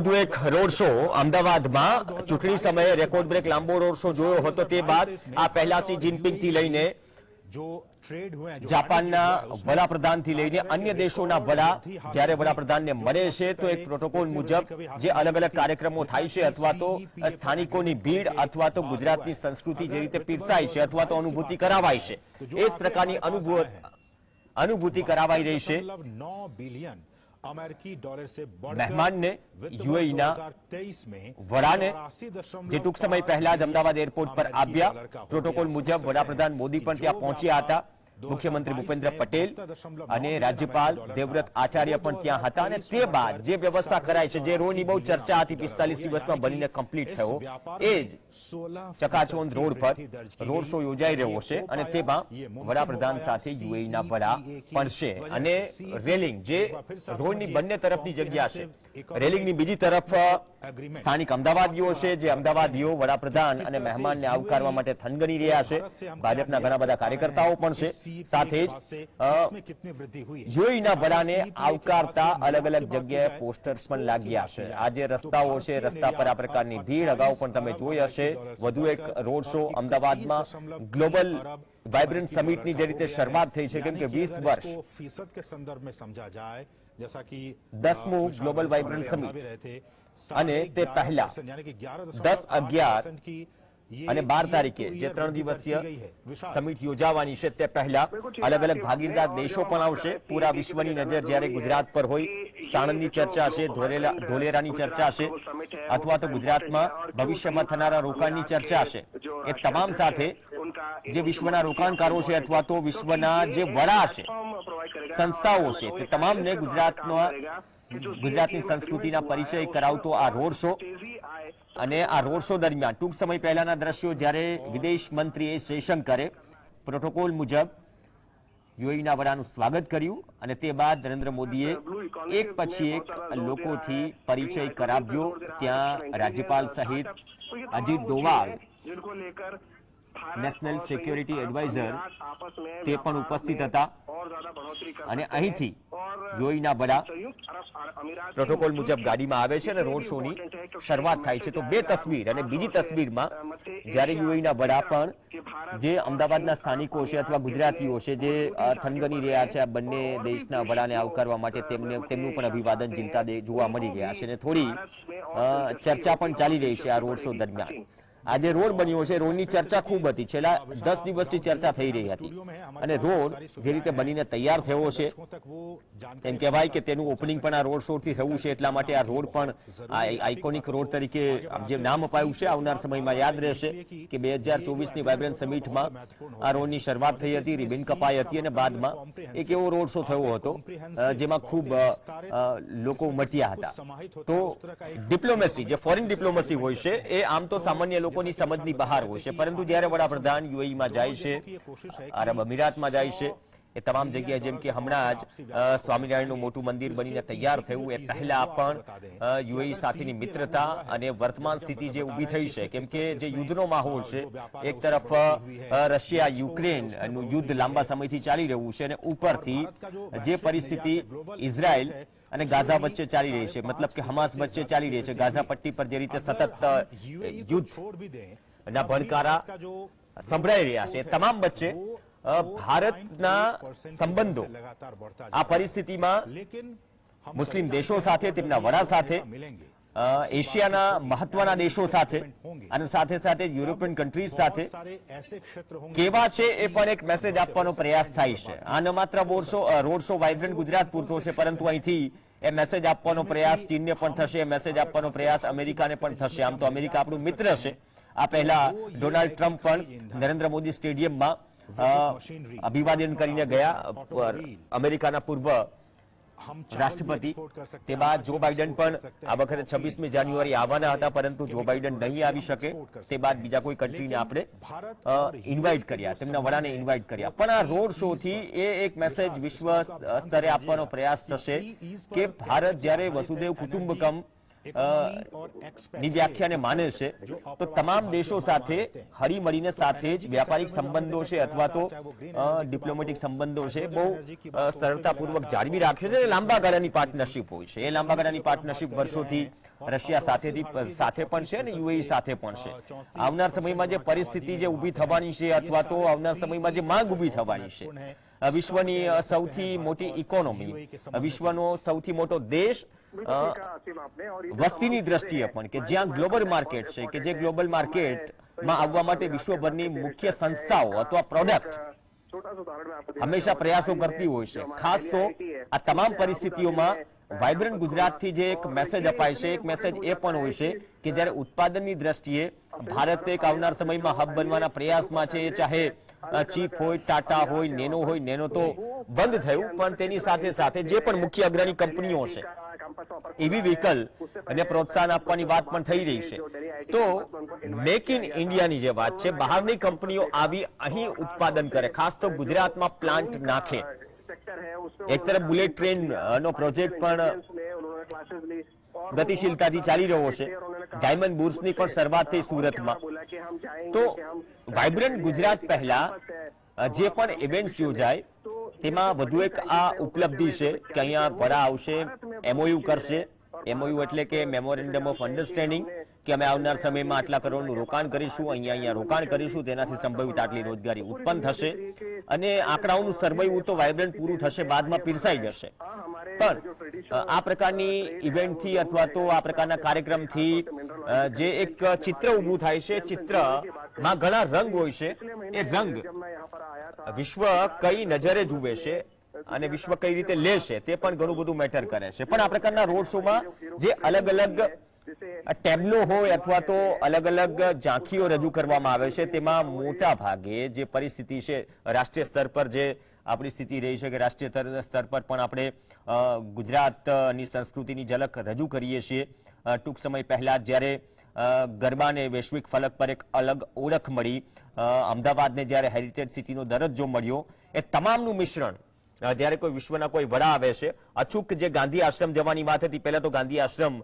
વધુ એક road show અમદાવાદમાં. ચૂંટણી સમયે રેકોર્ડ બ્રેક લાંબો રોડ શો જોયો હતો તે બાદ આ પહેલા સી જિનપિંગથી લઈને જાપાનના વડાપ્રધાનથી લઈને અન્ય દેશોના વડા જ્યારે વડાપ્રધાનને મળે છે તો એક પ્રોટોકોલ મુજબ જે અલગ અલગ કાર્યક્રમો થાય છે અથવા તો સ્થાનિકોની ભીડ અથવા તો ગુજરાતની સંસ્કૃતિ જે રીતે પીરસાય છે અથવા તો અનુભૂતિ કરાવાય છે. એ જ પ્રકારની અનુભૂતિ કરાવાઈ રહી છે. امریکی ڈالر سے مہمان یو ایس میں وڑا نے ٹوک پہلے امداد ایئرپورٹ پر آپ پروٹوکول مجب و મુખ્યમંત્રી ભૂપેન્દ્ર પટેલ અને રાજ્યપાલ દેવવ્રત આચાર્ય પણ ત્યાં હતા અને તે બાદ જે વ્યવસ્થા કરાઈ છે જે રોડની બહુ ચર્ચા હતી પિસ્તાલીસ દિવસમાં બનીને કમ્પ્લીટ થયો. એ જ ચકાચોંદ રોડ પર રોડ શો યોજાઈ રહ્યો છે અને તેમાં વડાપ્રધાન સાથે યુએઈના વડા પણ છે અને રેલિંગ જે રોડની બંને તરફની જગ્યા છે. રેલિંગની બીજી તરફ સ્થાનિક અમદાવાદીઓ છે જે અમદાવાદીઓ વડાપ્રધાન અને મહેમાનને આવકારવા માટે થનગની રહ્યા છે ભાજપના ઘણા બધા કાર્યકર્તાઓ પણ છે સાથે જ અ, कितनी वृद्धि हुई है યુએઈના વડાને આવકારતા અલગ અલગ જગ્યાએ પોસ્ટર્સ પણ લાગ્યા છે આ જે રસ્તાઓ છે રસ્તા પર આ પ્રકારની ભીડ અગાઉ પણ તમે જોઈ હશે વધુ એક રોડ શો અમદાવાદમાં ગ્લોબલ વાઇબ્રન્ટ સમિટની જે રીતે શરૂઆત થઈ છે કેમ કે यानी कि વીસ अगर વર્ષ इसको फीसद के संदर्भ में समझा जाए जैसा कि દસમું ગ્લોબલ વાઇબ્રન્ટ સમિટ અને તે પહેલા દસ અગિયાર અને બાર તારીખે જે ત્રણ દિવસીય સમિટ યોજાવાની છે તે પહેલા અલગ અલગ ભાગીદાર દેશો પણ આવશે પૂરા વિશ્વની નજર જ્યારે ગુજરાત પર હોય સાણંદની ચર્ચા છે ધોલેરાની ચર્ચા છે અથવા તો ગુજરાતમાં ભવિષ્યમાં થનારા રોકાણની ચર્ચા છે એ તમામ સાથે જે વિશ્વના રોકાણકારો છે અથવા તો વિશ્વના જે વડા છે સંસ્થાઓ છે. તે તમામને ગુજરાતનો ગુજરાતની સંસ્કૃતિના પરિચય કરાવતો આ રોડ શો અને આ રોડ શો દરમિયાન ટૂંક સમય પહેલાના દ્રશ્યો જ્યારે વિદેશ મંત્રી એસ જયશંકરે પ્રોટોકોલ મુજબ યુએઈના વડાનું સ્વાગત કર્યું અને તે બાદ નરેન્દ્ર મોદીએ એક પછી એક લોકોથી પરિચય કરાવ્યો. ત્યાં રાજ્યપાલ સહિત Ajit Doval national security advisor તે પણ ઉપસ્થિત હતા. અને અહીંથી યુએઈના વડા પ્રોટોકોલ મુજબ ગાડીમાં આવે છે અને રોડ શોની શરૂઆત થાય છે. તો બે તસવીર અને બીજી તસવીરમાં જ્યારે યુએઈના વડા પણ જે અમદાવાદના સ્થાનિકો છે અથવા ગુજરાતીઓ છે જે થનગની રહ્યા છે આ બંને દેશના વડાને આવકારવા માટે તેમને તેમનું પણ અભિવાદન ઝીલતા જોવા મળી રહ્યા છે અને થોડી ચર્ચા પણ ચાલી રહી છે આ રોડ શો દરમિયાન. આજે રોડ બન્યો છે, રોડની ચર્ચા ખૂબ હતી. છેલ્લા દસ દિવસથી ચર્ચા થઈ રહી હતી. અને રોડ જે રીતે બનીને તૈયાર થયો છે, એમ કહેવાય કે તેનું ઓપનિંગ પણ આ રોડ શોથી થયું છે, એટલા માટે આ રોડ પણ આઇકોનિક રોડ તરીકે જે નામ અપાયું છે, આવનાર સમયમાં યાદ રહેશે કે બે હજાર વાઇબ્રન્ટ સમિટમાં આ રોડની શરૂઆત થઈ હતી, રિબિન કપાઈ હતી અને બાદમાં એક એવો રોડ શો થયો હતો જેમાં ખૂબ લોકો ઉમટ્યા હતા. તો ડિપ્લોમસી જે ફોરેન ડિપ્લોમસી હોય છે, એ આમ તો સામાન્ય લોકો લોકોની સમજની બહાર હોય છે. પરંતુ જ્યારે વડાપ્રધાન યુએઈમાં જાય છે, આરબ અમીરાતમાં જાય છે એ તમામ જગ્યાએ જેમ કે હમણાં જ સ્વામિનારાયણનું મોટું મંદિર બનીને તૈયાર થયું. એ પહેલા પણ યુએઈ સાથેની મિત્રતા અને વર્તમાન સ્થિતિ જે ઊભી થઈ છે કેમ કે જે યુદ્ધનો માહોલ છે એક તરફ રશિયા યુક્રેનનું યુદ્ધ લાંબા સમયથી ચાલી રહ્યું છે અને ઉપરથી જે પરિસ્થિતિ ઇઝરાયલ અને ગાઝા વચ્ચે ચાલી રહી છે મતલબ કે હમાસ વચ્ચે ચાલી રહી છે ગાઝા પટ્ટી પર જે રીતે સતત યુદ્ધ ના ભણકારા સંભળાઈ રહ્યા છે તમામ વચ્ચે ભારતના સંબંધો આ પરિસ્થિતિમાં મુસ્લિમ દેશો સાથે તેમના વડા સાથે એશિયાના મહત્વના દેશો સાથે અને સાથે સાથે યુરોપિયન કન્ટ્રીઝ સાથે કેવા છે એ પણ એક મેસેજ આપવાનો પ્રયાસ થાય છે. આ ન માત્ર રોડ શો વાઇબ્રન્ટ ગુજરાત પૂરતો છે પરંતુ અહીંથી એ મેસેજ આપવાનો પ્રયાસ ચીનને પણ થશે એ મેસેજ આપવાનો પ્રયાસ અમેરિકાને પણ થશે. આમ તો અમેરિકા આપણું મિત્ર છે. આ પહેલા ડોનાલ્ડ ટ્રમ્પ પણ નરેન્દ્ર મોદી સ્ટેડિયમમાં અભિવાદન કરીને ગયા અમેરિકાના પૂર્વ રાષ્ટ્રપતિ. તે બાદ જો બાઇડન પણ આ વખતે છવ્વીસમી જાન્યુઆરી આવવાના હતા, પરંતુ જો બાઇડન નહીં આવી શકે, તે બાદ બીજા કોઈ કન્ટ્રીને આપણે ઇન્વાઇટ કર્યા, તેમના વડાને ઇન્વાઇટ કર્યા. પણ આ રોડ શો થી એ એક મેસેજ વિશ્વ સ્તરે આપવાનો પ્રયાસ થશે કે ભારત જ્યારે વસુદેવ કુટુંબકમ ની વ્યાખ્યાને માને છે તો તમામ દેશો સાથે હળી મળીને સાથે જ વ્યાપારિક સંબંધો છે અથવા તો ડિપ્લોમેટિક સંબંધો છે બહુ સરળતાપૂર્વક જાળવી રાખે છે લાંબા ગાળાની પાર્ટનરશિપ હોય છે. એ લાંબા ગાળાની પાર્ટનરશિપ વર્ષોથી રશિયા સાથેથી સાથે પણ છે અને યુએઈ સાથે પણ છે. આવનાર સમયમાં જે પરિસ્થિતિ જે ઊભી થવાની છે અથવા તો આવનાર સમયમાં જે માંગ ઊભી થવાની છે. વિશ્વની સૌથી મોટી ઇકોનોમી વિશ્વનો સૌથી મોટો દેશ વસ્તીની દ્રષ્ટિએ પણ કે જ્યાં ગ્લોબલ માર્કેટ છે કે જે ગ્લોબલ માર્કેટમાં આવવા માટે વિશ્વભરની મુખ્ય સંસ્થાઓ અથવા પ્રોડક્ટ હંમેશા પ્રયાસો કરતી હોય છે. ખાસ તો આ તમામ પરિસ્થિતિઓમાં વાઇબ્રન્ટ ગુજરાતથી જે એક મેસેજ અપાય છે એક મેસેજ એ પણ હોય છે કે જ્યારે ઉત્પાદનની દ્રષ્ટિએ ભારત એક આવનાર સમયમાં હબ બનવાના પ્રયાસમાં છે ચાહે ચીપ હોય ટાટા હોય નેનો હોય નેનો તો બંધ થયું પણ તેની સાથે સાથે જે પણ મુખ્ય અગ્રણી કંપનીઓ છે. ઈવી વ્હીકલ અને પ્રોત્સાહન આપવાની વાત પણ થઈ રહી છે. તો મેક ઇન ઇન્ડિયાની જે વાત છે, બહારની કંપનીઓ આવી અહીં ઉત્પાદન કરે, ખાસ તો ગુજરાતમાં પ્લાન્ટ નાખે. એક તરફ બુલેટ ટ્રેન નો પ્રોજેક્ટ પણ ગતિશીલતાથી ચાલી રહ્યો છે. ડાયમંડ બુર્સની પણ શરૂઆત થઈ સુરતમાં. તો વાઇબ્રન્ટ ગુજરાત પહેલા જે પણ ઇવેન્ટ્સ યોજાય તેમાં વધુ એક આ ઉપલબ્ધિ છે કે અહીંયા વડા આવશે એમઓયુ કરશે. એમઓયુ એટલે કે મેમોરેન્ડમ ઓફ અન્ડરસ્ટેન્ડિંગ કે અમે આવનાર સમયમાં આટલા કરોડનું રોકાણ કરીશું, અહીંયા અહીંયા રોકાણ કરીશું, તેનાથી સંભવિત આટલી રોજગારી ઉત્પન્ન થશે. અને આંકડાઓનું સર્વૈવું તો વાઇબ્રન્ટ પૂરું થશે, બાદમાં પીરસાઈ જશે. પણ આ પ્રકારની ઇવેન્ટથી અથવા તો આ પ્રકારના કાર્યક્રમથી જે એક ચિત્ર ઊભું થાય છે ચિત્રમાં ઘણા રંગ હોય છે. એ રંગ વિશ્વ કઈ નજરે જુએ છે અને વિશ્વ કઈ રીતે લેશે તે પણ ઘણું બધું મેટર કરે છે. પણ આ પ્રકારના રોડ શોમાં જે અલગ અલગ ટેબ્લો હોય અથવા તો અલગ અલગ ઝાંખીઓ રજૂ કરવામાં આવે છે, તેમાં મોટા ભાગે જે પરિસ્થિતિ છે, રાષ્ટ્રીય સ્તર પર જે આપણી સ્થિતિ રહી છે કે રાષ્ટ્રીય સ્તર- પર પણ આપણે ગુજરાતની સંસ્કૃતિની ઝલક રજૂ કરીએ છીએ. ટૂંક સમય પહેલા જ્યારે ગરબાને વૈશ્વિક ફલક પર એક અલગ ઓળખ મળી. અમદાવાદને જ્યારે હેરિટેજ સિટીનો દરજ્જો મળ્યો, એ તમામનું મિશ્રણ જ્યારે કોઈ વિશ્વના કોઈ વડા આવે છે, અચૂક જે ગાંધી આશ્રમ જવાની વાત હતી, પહેલા તો ગાંધી આશ્રમ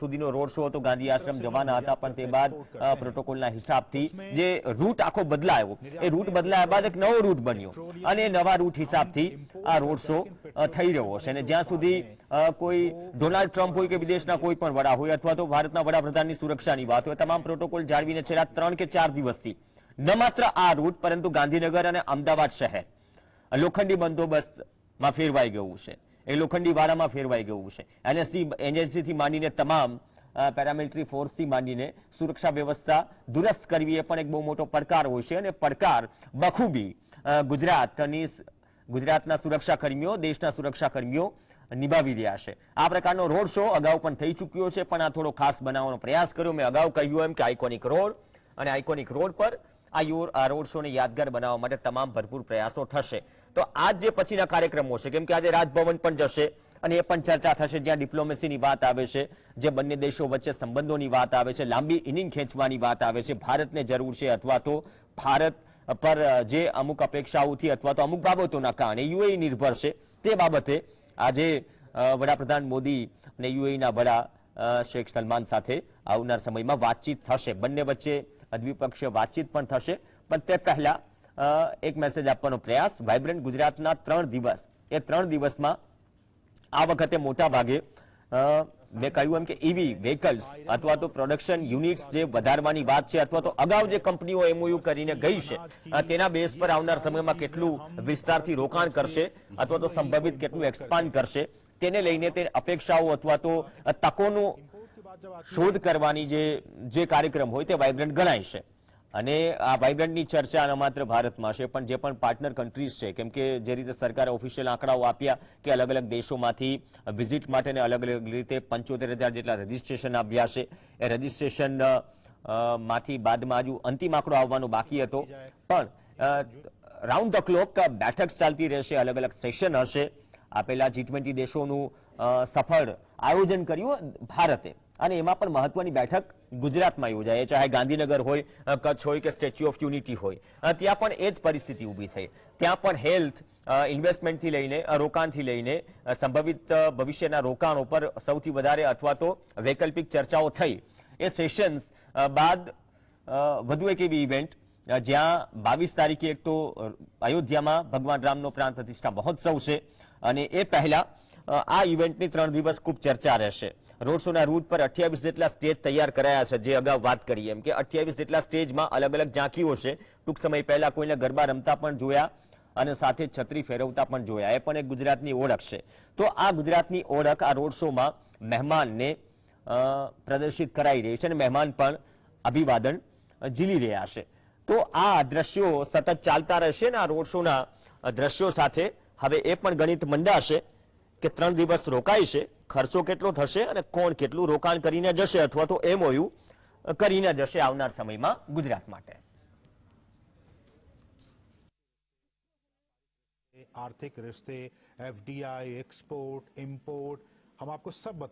સુધીનો રોડ શો હતો, ગાંધી આશ્રમ જવાના હતા, પણ તે બાદ પ્રોટોકોલના હિસાબથી જે રૂટ આખો બદલાયો, એ રૂટ બદલાયા બાદ એક નવો રૂટ બન્યો. અને નવા રૂટ હિસાબથી આ રોડ શો થઈ રહ્યો છે અને જ્યાં સુધી કોઈ ડોનાલ્ડ ટ્રમ્પ હોય કે વિદેશના કોઈ પણ વડા હોય, અથવા તો ભારતના વડાપ્રધાનની સુરક્ષાની વાત હોય, તમામ પ્રોટોકોલ જાળવીને છેલ્લા ત્રણ કે ચાર દિવસથી ન માત્ર આ રૂટ, પરંતુ ગાંધીનગર અને અમદાવાદ શહેર. લોખંડી બંદોબસ્તમાં ફેરવાઈ ગયું છે. એ લોખંડી વારામાં ફેરવાઈ ગયું છે. એનએસજી એજન્સીથી માંડીને તમામ પેરામિલિટરી ફોર્સથી માંડીને સુરક્ષા વ્યવસ્થા દુરસ્ત કરવી એ પણ એક બહુ મોટો પડકાર હોય છે. અને પડકાર બખૂબી ગુજરાતની ગુજરાતના સુરક્ષાકર્મીઓ, દેશના સુરક્ષાકર્મીઓ નિભાવી રહ્યા છે. આ પ્રકારનો રોડ શો અગાઉ પણ થઈ ચૂક્યો છે, પણ આ થોડો ખાસ બનાવવાનો પ્રયાસ કર્યો. મેં અગાઉ કહ્યું એમ કે આઇકોનિક રોડ અને આઇકોનિક રોડ પર આ યો- આ રોડ શોને યાદગાર બનાવવા માટે તમામ ભરપૂર પ્રયાસો થશે. તો આજ જે પછીના કાર્યક્રમો છે, કેમ કે આજે રાજભવન પણ જશે અને એ પણ ચર્ચા થશે, જ્યાં ડિપ્લોમેસીની વાત આવે છે, જે બંને દેશો વચ્ચે સંબંધોની વાત આવે છે, લાંબી ઇનિંગ ખેંચવાની વાત આવે છે, ભારતને જરૂર છે અથવા તો ભારત પર જે અમુક અપેક્ષાઓથી અથવા તો અમુક બાબતોના કારણે યુએઈ નિર્ભર છે, તે બાબતે આજે વડાપ્રધાન મોદી અને યુએઈના વડા શેખ સલમાન સાથે આવનાર સમયમાં વાતચીત થશે. બંને વચ્ચે દ્વિપક્ષીય વાતચીત પણ થશે. પણ તે પહેલા એક મેસેજ આપવાનો પ્રયાસ. વાઇબ્રન્ટ ગુજરાતના ત્રણ દિવસ. એ ત્રણ દિવસમાં આ વખતે મોટા ભાગે મેં કહ્યું એમ કે ઈવી વ્હીકલ્સ અથવા તો પ્રોડક્શન યુનિટ્સ જે વધારવાની વાત છે અથવા તો અગાઉ જે કંપનીઓ એમઓયુ કરીને ગઈ છે તેના બેઝ પર આવનાર સમયમાં કેટલું વિસ્તારથી રોકાણ કરશે અથવા તો સંભવિત કેટલું એક્સપાન્ડ કરશે, તેને લઈને તે અપેક્ષાઓ અથવા તો તકોનું શોધ કરવાની જે જે કાર્યક્રમ હોય તે વાઇબ્રન્ટ ગણાય છે. અને આ વાઇબ્રન્ટની ચર્ચા ન માત્ર ભારતમાં છે પણ જે પણ પાર્ટનર કન્ટ્રીઝ છે કેમ કે જે રીતે સરકારે ઓફિશિયલ આંકડાઓ આપ્યા કે અલગ અલગ દેશોમાંથી વિઝિટ માટેને અલગ અલગ રીતે પંચોતેર હજાર જેટલા રજીસ્ટ્રેશન આવ્યા છે. એ રજિસ્ટ્રેશનમાંથી બાદમાં હજુ અંતિમ આંકડો આવવાનો બાકી હતો. પણ રાઉન્ડ ધ ક્લોક બેઠક ચાલતી રહેશે અલગ અલગ સેશન હશે. આ પહેલા જી ટ્વેન્ટી દેશોનું સફળ આયોજન કર્યું ભારતે. અને એમાં પણ મહત્વની બેઠક ગુજરાતમાં યોજાય. ચાહે ગાંધીનગર હોય કચ્છ હોય કે સ્ટેચ્યુ ઓફ યુનિટી હોય. ત્યાં પણ એ જ પરિસ્થિતિ ઊભી થઈ. ત્યાં પણ હેલ્થ ઇન્વેસ્ટમેન્ટથી લઈને રોકાણથી લઈને સંભવિત ભવિષ્યના રોકાણો પર સૌથી વધારે અથવા તો વૈકલ્પિક ચર્ચાઓ થઈ. એ સેશન્સ બાદ વધુ એક એવી ઇવેન્ટ જ્યાં બાવીસ તારીખે એક તો અયોધ્યામાં ભગવાન રામનો પ્રાણ પ્રતિષ્ઠા મહોત્સવ છે. અને એ પહેલા આ ઇવેન્ટની ત્રણ દિવસ ખૂબ ચર્ચા રહેશે. રોડ શોના રૂટ પર અઠ્યાવીસ જેટલા સ્ટેજ તૈયાર કરાયા છે, જે અગાઉ વાત કરી એમ કે અઠ્યાવીસ જેટલા સ્ટેજમાં અલગ અલગ ઝાંખીઓ છે. ટૂંક સમય પહેલા કોઈને ગરબા રમતા પણ જોયા અને સાથે છત્રી ફેરવતા પણ જોયા. એ પણ એક ગુજરાતની ઓળખ છે. તો આ ગુજરાતની ઓળખ આ રોડ શોમાં મહેમાનને પ્રદર્શિત કરાઈ રહી છે અને મહેમાન પણ અભિવાદન ઝીલી રહ્યા છે. તો આ દ્રશ્યો સતત ચાલતા રહેશે ને આ રોડ શોના દ્રશ્યો સાથે હવે એ પણ ગણિત મંડાશે. કે ત્રણ દિવસ રોકાય છે ખર્ચો કેટલો થશે અને કોણ કેટલું રોકાણ કરીને જશે અથવા તો એમઓયુ કરીને જશે આવનાર સમયમાં ગુજરાત માટે आर्थिक रिश्ते एफडीआई एक्सपोर्ट इंपोर्ट हम आपको सब बता